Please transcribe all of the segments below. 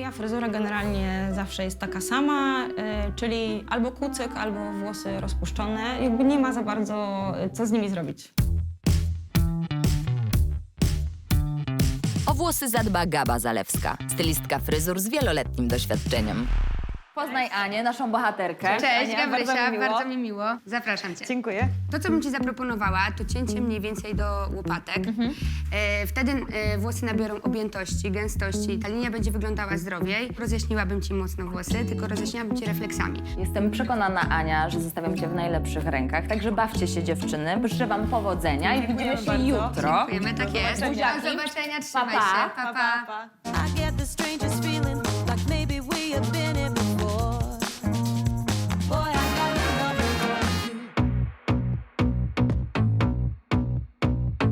Moja fryzura generalnie zawsze jest taka sama, y, czyli albo kucyk, albo włosy rozpuszczone. Jakby nie ma za bardzo y, co z nimi zrobić. O włosy zadba Gaba Zalewska, stylistka fryzur z wieloletnim doświadczeniem. Poznaj Anię, naszą bohaterkę. Cześć, Ania, Gabrysia, bardzo mi miło. bardzo mi miło. Zapraszam cię. Dziękuję. To, co bym ci zaproponowała, to cięcie mniej więcej do łopatek. E, wtedy e, włosy nabiorą objętości, gęstości, ta linia będzie wyglądała zdrowiej. Rozjaśniłabym ci mocno włosy, tylko rozjaśniłabym ci refleksami. Jestem przekonana, Ania, że zostawiam cię w najlepszych rękach, także bawcie się dziewczyny, życzę wam powodzenia i widzimy się bardzo. jutro. Dziękujemy, tak jest. Do zobaczenia, trzymaj Pa, pa. się. Pa, pa. I get the strangest feeling,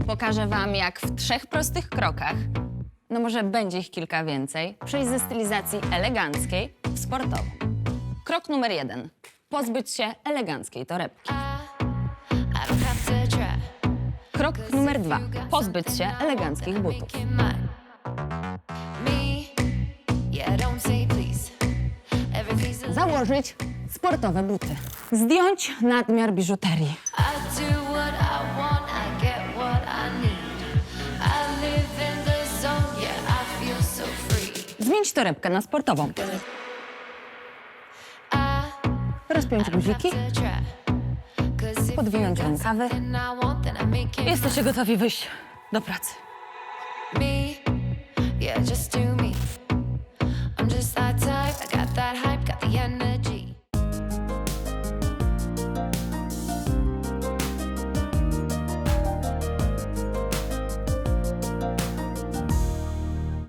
Pokażę wam, jak w trzech prostych krokach, no może będzie ich kilka więcej, przejść ze stylizacji eleganckiej w sportową. Krok numer jeden. Pozbyć się eleganckiej torebki. Krok numer dwa. Pozbyć się eleganckich butów. Założyć sportowe buty. Zdjąć nadmiar biżuterii. Zmienić torebkę na sportową. Rozpiąć guziki. Podwinąć rękawy. Jesteście gotowi wyjść do pracy.